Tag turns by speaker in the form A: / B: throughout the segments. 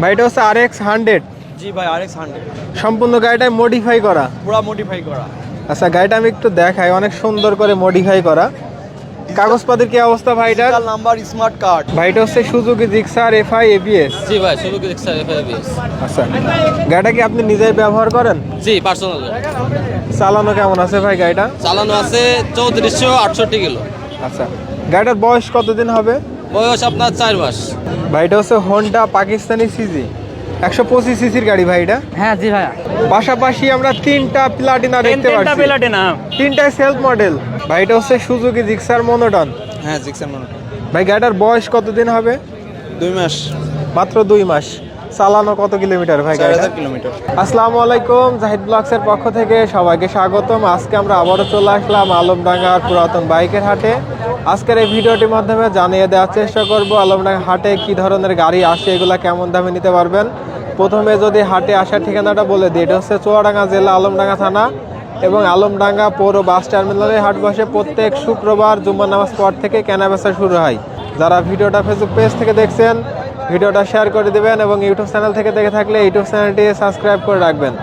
A: ভাই এটা হচ্ছে আর এক্স হান্ড্রেড
B: জি ভাই আর এক্স হান্ড্রেড
A: সম্পূর্ণ গাড়িটাই মডিফাই করা।
B: পুরা মডিফাই করা।
A: আচ্ছা গাড়িটা আমি একটু দেখাই অনেক সুন্দর করে মডিফাই করা। কাগজপাতির কি অবস্থা ভাই এটার?
B: নাম্বার স্মার্ট কার্ড
A: ভাইটা হচ্ছে সুজুকি জিক্সার এফআই এবিএস
C: জি ভাই শুরু করে দেখছি এফআইবিএস
A: আচ্ছা গাড়িটা কি আপনি নিজেই ব্যবহার করেন?
C: জি পার্সোনাল
A: চালানো কেমন আছে ভাই গাড়িটা?
C: চালানো আছে চৌত্রিশশো আটষট্টি কিলো।
A: আচ্ছা গাড়িটার বয়স কতদিন হবে?
C: বয়স আপনার চার মাস।
A: ভাইটা হচ্ছে হন্ডা পাকিস্তানি সিজি একশো পঁচিশ সিসির গাড়ি ভাই এটা।
D: হ্যাঁ জি ভাইয়া।
A: পাশাপাশি আমরা তিনটা প্লাটিনা দেখতে
D: তিনটা
A: পাচ্ছি।
D: প্লাটিনা
A: তিনটা সেলফ মডেল ভাই এটা হচ্ছে সুজুকি জিক্সার মনোটন
B: হ্যাঁ জিক্সার মনোটন
A: ভাই গাড়িটার বয়স কতদিন হবে?
B: দুই মাস।
A: মাত্র দুই মাস। চালানো কত কিলোমিটার ভাই
B: কিলোমিটার।
A: আসসালামু আলাইকুম জাহিদ ব্লগসের পক্ষ থেকে সবাইকে স্বাগতম। আজকে আমরা আবারও চলে আসলাম আলমডাঙ্গার পুরাতন বাইকের হাটে। আজকের এই ভিডিওটির মাধ্যমে জানিয়ে দেওয়ার চেষ্টা করব আলমডাঙ্গা হাটে কি ধরনের গাড়ি আসে এগুলা কেমন দামে নিতে পারবেন? প্রথমে যদি হাটে আসার ঠিকানাটা বলে দিই এটা হচ্ছে চুয়াডাঙ্গা জেলা আলমডাঙ্গা থানা এবং আলমডাঙ্গা পৌর বাস টার্মিনালে হাট বসে প্রত্যেক শুক্রবার জুম্মার নামাজ পর থেকে কেনাবেচা শুরু হয়। যারা ভিডিওটা ফেসবুক পেজ থেকে দেখছেন ভিডিওটা শেয়ার করে দেবেন এবং ইউটিউব চ্যানেল থেকে দেখে থাকলে ইউটিউব চ্যানেলটি সাবস্ক্রাইব করে রাখবেন।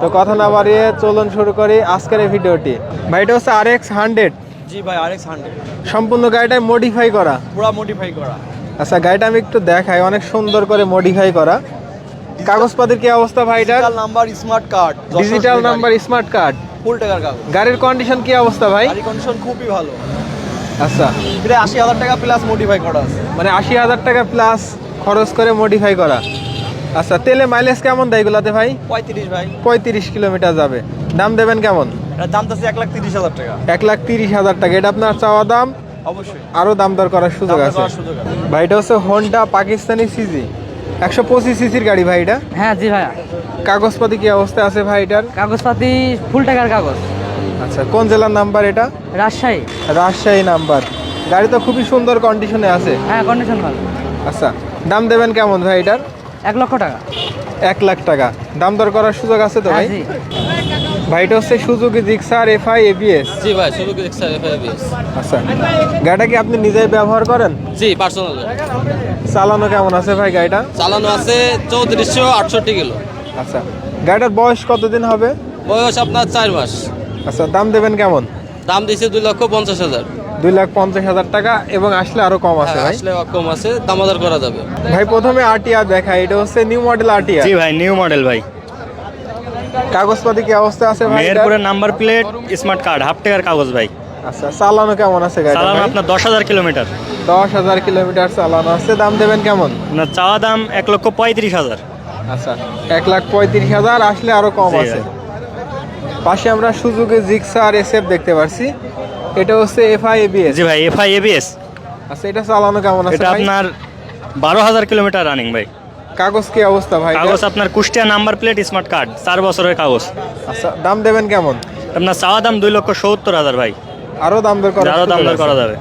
A: তো কথা না বাড়িয়ে চলুন শুরু করি আজকের এই ভিডিওটি। ভাই এটা হচ্ছে আর এক্স হান্ড্রেড
B: জি ভাই আর এক্স হান্ড্রেড
A: সম্পূর্ণ গাড়িটাই মডিফাই করা।
B: পুরা মডিফাই করা।
A: আচ্ছা গাড়িটা আমি একটু দেখাই অনেক সুন্দর করে মডিফাই করা। কাগজপাতির কি অবস্থা ভাই এটা
B: digital number smart card
A: digital number smart card
B: full টাকার কাগজ।
A: গাড়ির কন্ডিশন কি অবস্থা ভাই?
B: গাড়ি কন্ডিশন খুবই ভালো।
A: আচ্ছা।
B: প্রায় আশি হাজার টাকা প্লাস মডিফাই করা আছে।
A: মানে আশি হাজার টাকা প্লাস খরচ করে মডিফাই করা। আচ্ছা তেলে মাইলেজ কেমন দেয় এগুলাতে ভাই?
B: পঁয়ত্রিশ ভাই।
A: পঁয়ত্রিশ কিলোমিটার যাবে। দাম দেবেন কেমন?
B: দাম তো এক লাখ তিরিশ হাজার টাকা।
A: এক লাখ তিরিশ হাজার টাকা। এটা আপনার চাওয়া দাম?
B: অবশ্যই।
A: আরও দাম দর করার সুযোগ আছে।
B: করার সুযোগ আছে।
A: ভাই এটা হচ্ছে হোন্ডা পাকিস্তানি সিজি একশো পঁচিশ সিসির গাড়ি ভাই এটা?
D: হ্যাঁ জি ভাইয়া।
A: কাগজপাতি কি অবস্থা আছে ভাই এটার?
D: কাগজপাতি ফুল টাকার কাগজ।
A: আচ্ছা কোন জেলার নাম্বার এটা?
D: রাজশাহী।
A: রাজশাহী নাম্বার। গাড়ি তো খুবই সুন্দর কন্ডিশনে আছে।
D: হ্যাঁ কন্ডিশন ভালো।
A: আচ্ছা দাম দেবেন কেমন ভাই এটার?
D: এক লক্ষ টাকা।
A: এক লাখ টাকা। দাম দর করার সুযোগ আছে তো
D: হ্যাঁ
A: ভাই
D: জি।
A: ভাই এটা হচ্ছে সুজুকি জিক্সার এফআই এবিএস।
C: জি ভাই শুরু করে দেখছি এফআইবিএস
A: আচ্ছা। গাড়িটা কি আপনি নিজেই ব্যবহার করেন?
C: জি পার্সোনাল
A: চালানো কেমন আছে ভাই গাড়িটা?
C: চালানো আছে চৌত্রিশশো আটষট্টি কিলো।
A: আচ্ছা। গাড়িটার বয়স কতদিন হবে?
C: বয়স আপনার চার মাস।
A: আচ্ছা দাম দেবেন কেমন?
C: দাম দিয়েছে দুই লক্ষ পঞ্চাশ হাজার।
A: দুই লাখ পঞ্চাশ হাজার টাকা এবং আসলে আরও কম আছে
C: হ্যাঁ,
A: ভাই।
C: আসলে কম আছে দামাদার করা যাবে।
A: ভাই প্রথমে আরটিআর দেখা এটা হচ্ছে নিউ মডেল আরটিআর
E: জি ভাই নিউ মডেল ভাই।
A: কাগজপাতি কি অবস্থা আছে ভাই?
E: মেহেরপুরের number plate smart card half টাকার কাগজ ভাই।
A: আচ্ছা চালানো কেমন আছে গাড়িটা
E: চালানো আপনার দশ হাজার কিলোমিটার
A: দশ হাজার কিলোমিটার চালানো আছে দাম দেবেন কেমন?
E: আপনার চাওয়া দাম এক লক্ষ পঁয়ত্রিশ হাজার।
A: আচ্ছা এক লাখ পঁয়ত্রিশ হাজার আসলে আরও কম আছে। পাশে আমরা সুযোগে জিক্সার এসএফ দেখতে পাচ্ছি এটা হচ্ছে এফআই এবিএস
E: জি ভাই এফআই এবিএস
A: আচ্ছা এটা চালানো কেমন আছে
E: এটা আপনার বারো হাজার কিলোমিটার রানিং ভাই।
A: কাগজ কি অবস্থা ভাই?
E: কাগজ আপনার Kushtia number plate smart card চার বছরের কাগজ।
A: আচ্ছা দাম দেবেন কেমন?
E: আপনার চাওয়া দাম দুই লক্ষ সত্তর হাজার ভাই।
A: আরও দাম দর করার
E: আরও দাম দর করা যাবে।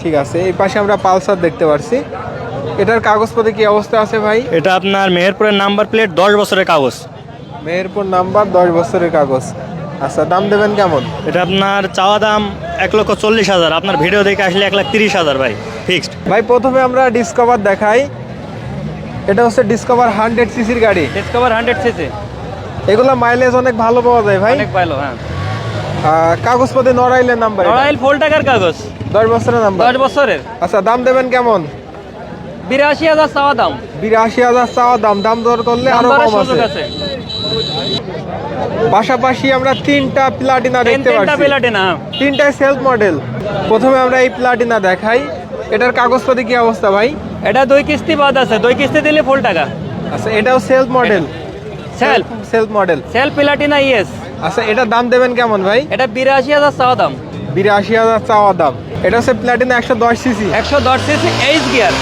A: ঠিক আছে এই পাশে আমরা পালসার দেখতে পাচ্ছি এটার কাগজপত্রে কি অবস্থা আছে ভাই?
E: এটা আপনার মেহেরপুরের নাম্বার প্লেট দশ বছরের কাগজ।
A: মেহেরপুর নাম্বার দশ বছরের কাগজ। আচ্ছা দাম দেবেন কেমন?
E: এটা আপনার চাওয়া দাম এক লক্ষ চল্লিশ হাজার। আপনার ভিডিও দেখে আসলে এক লাখ তিরিশ হাজার ভাই ফিক্সড
A: ভাই প্রথমে আমরা ডিসকভার দেখাই। এটা হচ্ছে ডিসকভার হান্ড্রেড সিসির গাড়ি।
D: ডিসকভার হান্ড্রেড সিসি
A: এগুলো মাইলেজ অনেক ভালো পাওয়া যায় ভাই।
D: অনেক ভালো হ্যাঁ।
A: কাগজপত্রে নড়াইলের নাম্বার।
D: রয়্যাল ফুল টাকার কাগজ।
A: দশ বছরের নাম্বার
D: দশ বছরের।
A: আচ্ছা দাম দেবেন কেমন?
D: বিরাশি হাজার চাওয়া দাম।
A: বিরাশি হাজার চাওয়া দাম। দাম দর করলে
D: আরও
A: কম আছে। পাশাপাশি আমরা তিনটা প্লাটিনা দেখতে
D: তিনটা
A: পাচ্ছি।
D: প্লাটিনা
A: তিনটাই সেলফ মডেল প্রথমে আমরা এই প্লাটিনা দেখাই। এটার কাগজপত্রে কি অবস্থা ভাই?
D: এটা দুই কিস্তি বাদ আছে। দুই কিস্তি দিলে ফুল টাকা।
A: আচ্ছা এটাও self model
D: self
A: self model
D: self Platina yes
A: আচ্ছা এটার দাম দেবেন কেমন ভাই?
D: এটা বিরাশি হাজার চাওয়া দাম।
A: বিরাশি হাজার চাওয়া দাম। এটা হচ্ছে প্লাটিনা একশো দশ সিসি
D: একশো দশ সিসি এইচ গিয়ার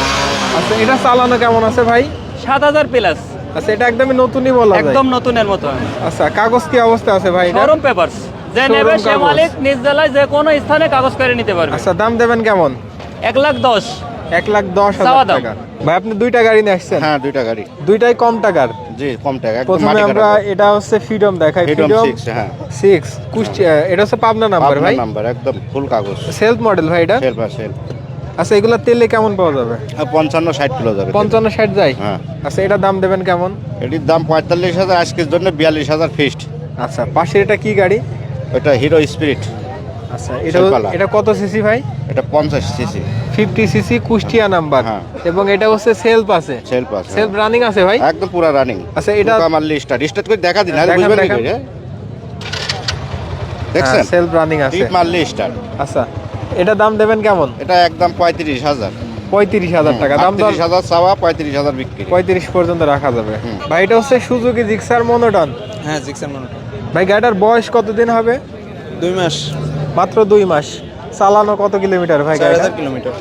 A: আচ্ছা এটা চালানো কেমন আছে ভাই?
D: সাত হাজার প্লাস
A: আচ্ছা এটা একদমই নতুনই বলা যায়।
D: একদম নতুনের মতো।
A: আচ্ছা কাগজ কি অবস্থা আছে ভাই
D: শোরুম পেপারস যে নেবে সে মালিক নিজ জেলায় যে কোনো স্থানে কাগজ করে নিতে পারবে।
A: আচ্ছা দাম দেবেন কেমন?
D: এক লাখ দশ।
A: এক লাখ দশ হাজার টাকা। ভাই আপনি দুইটা গাড়ি নিয়ে আসছেন?
F: হ্যাঁ দুইটা গাড়ি।
A: দুইটাই কম টাকার?
F: জি কম টাকা একদম
A: প্রথমে আমরা এটা হচ্ছে ফ্রিডম দেখাই। ফ্রিডম
F: হ্যাঁ।
A: সিক্স কুষ্টিয়া এটা হচ্ছে পাবনা নাম্বার ভাই।
F: নাম্বার একদম ফুল কাগজ।
A: সেলফ মডেল ভাই এটা?
F: সেল
A: আচ্ছা এগুলো তেলে কেমন পাওয়া যাবে?
F: পঞ্চান্ন ষাট কিলো যাবে
A: পঞ্চান্ন ষাট যায়?
F: হ্যাঁ।
A: আচ্ছা এটার দাম দেবেন কেমন?
F: এটির দাম পঁয়তাল্লিশ হাজার আজকের জন্য বিয়াল্লিশ হাজার ফিক্সড
A: আচ্ছা পাশের এটা কি গাড়ি?
F: এটা হিরো স্পিরিট
A: আচ্ছা এটা এটা কত সিসি ভাই?
F: এটা পঞ্চাশ CC
A: fifty CC Kushtia number.
F: হ্যাঁ।
A: এবং এটা হচ্ছে সেলফ আছে।
F: সেলফ আছে
A: সেলফ রানিং আছে ভাই?
F: একদম পুরা রানিং
A: আচ্ছা, এটা-
F: আমার লিস্টটা স্টার্ট করে দেখা দিন আরে বুঝবেন কি
A: দেখান।
F: দেখছেন?
A: সেলফ রানিং আছে।
F: টিপ মারলি স্টার্ট
A: আচ্ছা এটা দাম দেবেন কেমন?
F: এটা একদম পঁয়ত্রিশ হাজার।
A: পঁয়ত্রিশ হাজার টাকা। দাম
F: আটত্রিশ হাজার চাওয়া পঁয়ত্রিশ হাজার বিক্রি।
A: পঁয়ত্রিশ পর্যন্ত রাখা যাবে। ভাই এটা হচ্ছে সুজুকি জিক্সার মনোটন।
B: হ্যাঁ জিক্সার মনে
A: ভাই গাড়িটার বয়স কতদিন হবে?
B: দুই মাস।
A: মাত্র দুই মাস। চালানো কত কিলোমিটার ভাই
B: হাজার কিলোমিটার।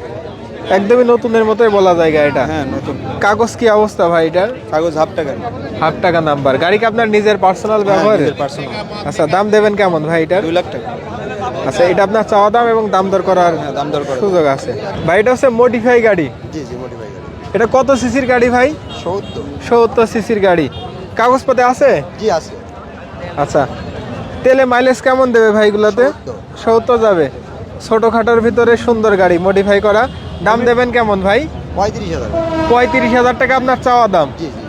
A: একদমই নতুনের মতোই বলা যায় গাড়িটা।
B: হ্যাঁ নতুন।
A: কাগজ কি অবস্থা ভাই এটার?
B: কাগজ হাফ টাকা।
A: হাফ টাকা নাম্বার। গাড়ি কি আপনার নিজের পার্সোনাল ব্যবহার
B: পার্সোনাল
A: আচ্ছা দাম দেবেন কেমন ভাই এটার?
B: দুই লাখ টাকা।
A: আচ্ছা এটা আপনার চাওয়া দাম এবং দাম দর করার
B: হ্যাঁ দাম দর করে
A: সুযোগ আছে। ভাই এটা হচ্ছে মডিফাই গাড়ি।
B: জি জি মোটিভাই গাড়ি।
A: এটা কত সিসির গাড়ি ভাই?
B: সত্তর।
A: সত্তর সিসির গাড়ি। কাগজপত্রে আছে?
B: জি আছে।
A: আচ্ছা তেলে মাইলেজ কেমন দেবে ভাইগুলোতে সত্তর। যাবে। ছোটখাটোর ভিতরে সুন্দর গাড়ি মডিফাই করা। দাম দেবেন কেমন ভাই?
B: পঁয়ত্রিশ হাজার।
A: পঁয়ত্রিশ হাজার টাকা আপনার চাওয়া দাম।
B: জি জি।